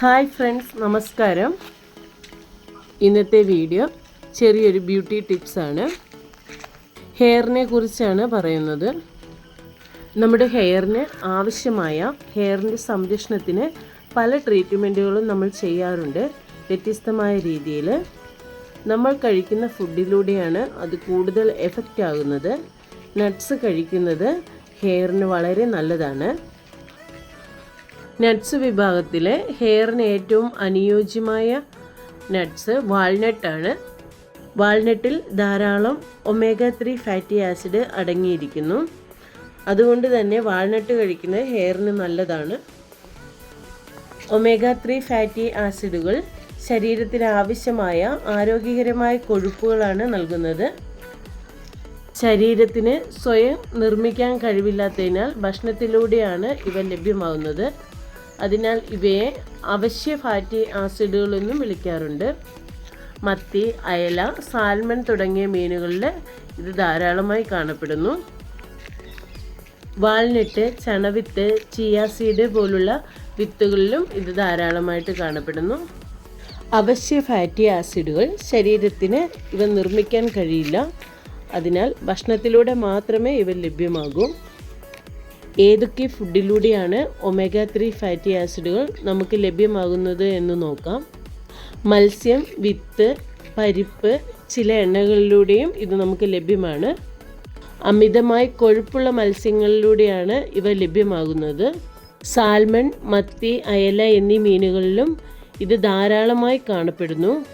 Hi friends നമസ്കാരം. ഇന്നത്തെ video ചെറിയൊരു ബ്യൂട്ടി ടിപ്സാണ് ഹെയറിനെ കുറിച്ചാണ് പറയുന്നത്. നമ്മുടെ ഹെയറിന് ആവശ്യമായ ഹെയറിന്റെ സംരക്ഷണത്തിന് പല ട്രീറ്റ്മെന്റുകളും നമ്മൾ ചെയ്യാറുണ്ട്. വ്യത്യസ്തമായ രീതിയിൽ. നമ്മൾ കഴിക്കുന്ന ഫുഡിലൂടെയാണ് അത് കൂടുതൽ എഫക്റ്റ് ആകുന്നത് നട്ട്സ് കഴിക്കുന്നത് ഹെയറിന് വളരെ നല്ലതാണ്. നട്ട്സ് വിഭാഗത്തിലെ ഹെയറിന് ഏറ്റവും അനുയോജ്യമായ നട്ട്സ് വാൾനട്ടാണ് വാൾനട്ടിൽ ധാരാളം ഒമേഗ ത്രീ ഫാറ്റി ആസിഡ് അടങ്ങിയിരിക്കുന്നു. അതുകൊണ്ട് തന്നെ വാൾനട്ട് കഴിക്കുന്നത് ഹെയറിന് നല്ലതാണ്. ഒമേഗ ത്രീ ഫാറ്റി ആസിഡുകൾ ശരീരത്തിന് ആവശ്യമായ ആരോഗ്യകരമായ കൊഴുപ്പുകളാണ് നൽകുന്നത്. ശരീരത്തിന് സ്വയം നിർമ്മിക്കാൻ കഴിവില്ലാത്തതിനാൽ ഭക്ഷണത്തിലൂടെയാണ് ഇവ ലഭ്യമാകുന്നത്. അതിനാൽ ഇവയെ അവശ്യ ഫാറ്റി ആസിഡുകൾ എന്നും വിളിക്കാറുണ്ട്. മത്തി അയല സാൽമൺ തുടങ്ങിയ മീനുകളിൽ ഇത് ധാരാളമായി കാണപ്പെടുന്നു. വാൾനട്ട് ചണവിത്ത് ചിയാസീഡ് പോലുള്ള വിത്തുകളിലും ഇത് ധാരാളമായിട്ട് കാണപ്പെടുന്നു. അവശ്യ ഫാറ്റി ആസിഡുകൾ ശരീരത്തിന് ഇവ നിർമ്മിക്കാൻ കഴിയില്ല. അതിനാൽ ഭക്ഷണത്തിലൂടെ മാത്രമേ ഇവ ലഭ്യമാകൂ. ഏതൊക്കെ ഫുഡിലൂടെയാണ് ഒമേഗ ത്രീ ഫാറ്റി ആസിഡുകൾ നമുക്ക് ലഭ്യമാകുന്നത് എന്ന് നോക്കാം. മത്സ്യം വിത്ത് പരിപ്പ് ചില എണ്ണകളിലൂടെയും ഇത് നമുക്ക് ലഭ്യമാണ്. അമിതമായി കൊഴുപ്പുള്ള മത്സ്യങ്ങളിലൂടെയാണ് ഇവ ലഭ്യമാകുന്നത്. സാൽമൺ മത്തി അയല എന്നീ മീനുകളിലും ഇത് ധാരാളമായി കാണപ്പെടുന്നു.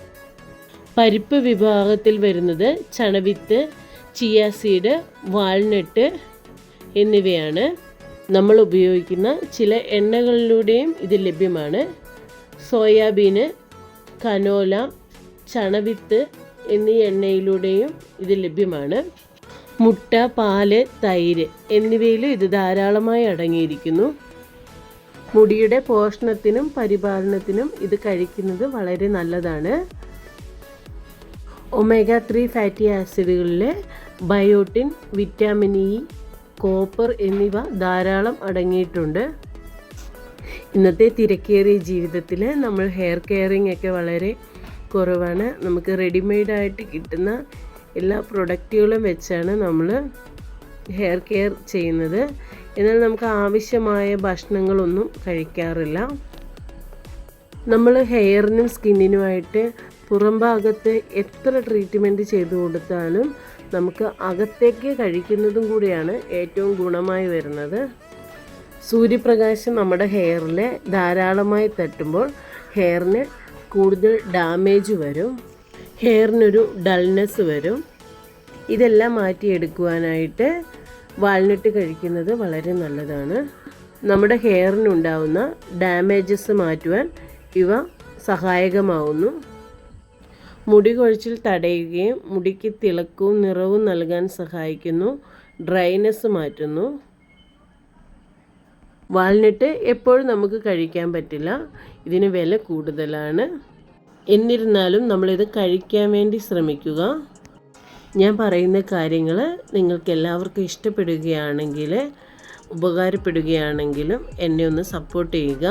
പരിപ്പ് വിഭാഗത്തിൽ വരുന്നത് ചണവിത്ത് ചിയ സീഡ് വാൾനട്ട് എന്നിവയാണ്. നമ്മൾ ഉപയോഗിക്കുന്ന ചില എണ്ണകളിലൂടെയും ഇത് ലഭ്യമാണ്. സോയാബീന് കനോല ചണവിത്ത് എന്നീ എണ്ണയിലൂടെയും ഇത് ലഭ്യമാണ്. മുട്ട പാൽ തൈര് എന്നിവയിലും ഇത് ധാരാളമായി അടങ്ങിയിരിക്കുന്നു. മുടിയുടെ പോഷണത്തിനും പരിപാലനത്തിനും ഇത് കഴിക്കുന്നത് വളരെ നല്ലതാണ്. ഒമേഗ ത്രീ ഫാറ്റി ആസിഡുകളിലെ ബയോട്ടിൻ വിറ്റാമിൻ ഇ കോപ്പർ എന്നിവ ധാരാളം അടങ്ങിയിട്ടുണ്ട്. ഇന്നത്തെ തിരക്കേറിയ ജീവിതത്തിൽ നമ്മൾ ഹെയർ കെയറിങ് ഒക്കെ വളരെ കുറവാണ്. നമുക്ക് റെഡിമെയ്ഡായിട്ട് കിട്ടുന്ന എല്ലാ പ്രൊഡക്റ്റുകളും വെച്ചാണ് നമ്മൾ ഹെയർ കെയർ ചെയ്യുന്നത്. എന്നാൽ നമുക്ക് ആവശ്യമായ ഭക്ഷണങ്ങളൊന്നും കഴിക്കാറില്ല. നമ്മൾ ഹെയറിനും സ്കിന്നിനുമായിട്ട് പുറം ഭാഗത്ത് എത്ര ട്രീറ്റ്മെന്റ് ചെയ്തു കൊടുത്താലും നമുക്ക് അകത്തേക്ക് കഴിക്കുന്നതും കൂടിയാണ് ഏറ്റവും ഗുണമായി വരുന്നത്. സൂര്യപ്രകാശം നമ്മുടെ ഹെയറിൽ ധാരാളമായി തട്ടുമ്പോൾ ഹെയറിന് കൂടുതൽ ഡാമേജ് വരും. ഹെയറിനൊരു ഡൾനെസ് വരും. ഇതെല്ലാം മാറ്റിയെടുക്കുവാനായിട്ട് വാൾനട്ട് കഴിക്കുന്നത് വളരെ നല്ലതാണ്. നമ്മുടെ ഹെയറിനുണ്ടാവുന്ന ഡാമേജസ് മാറ്റുവാൻ ഇവ സഹായകമാവുന്നു. മുടി കൊഴിച്ചിൽ തടയുകയും മുടിക്ക് തിളക്കവും നിറവും നൽകാൻ സഹായിക്കുന്നു. ഡ്രൈനെസ് മാറ്റുന്നു. വാൾനട്ട് എപ്പോഴും നമുക്ക് കഴിക്കാൻ പറ്റില്ല. ഇതിന് വില കൂടുതലാണ്. എന്നിരുന്നാലും നമ്മളിത് കഴിക്കാൻ വേണ്ടി ശ്രമിക്കുക. ഞാൻ പറയുന്ന കാര്യങ്ങൾ നിങ്ങൾക്ക് എല്ലാവർക്കും ഇഷ്ടപ്പെടുകയാണെങ്കിൽ ഉപകാരപ്പെടുകയാണെങ്കിലും എന്നെ ഒന്ന് സപ്പോർട്ട് ചെയ്യുക.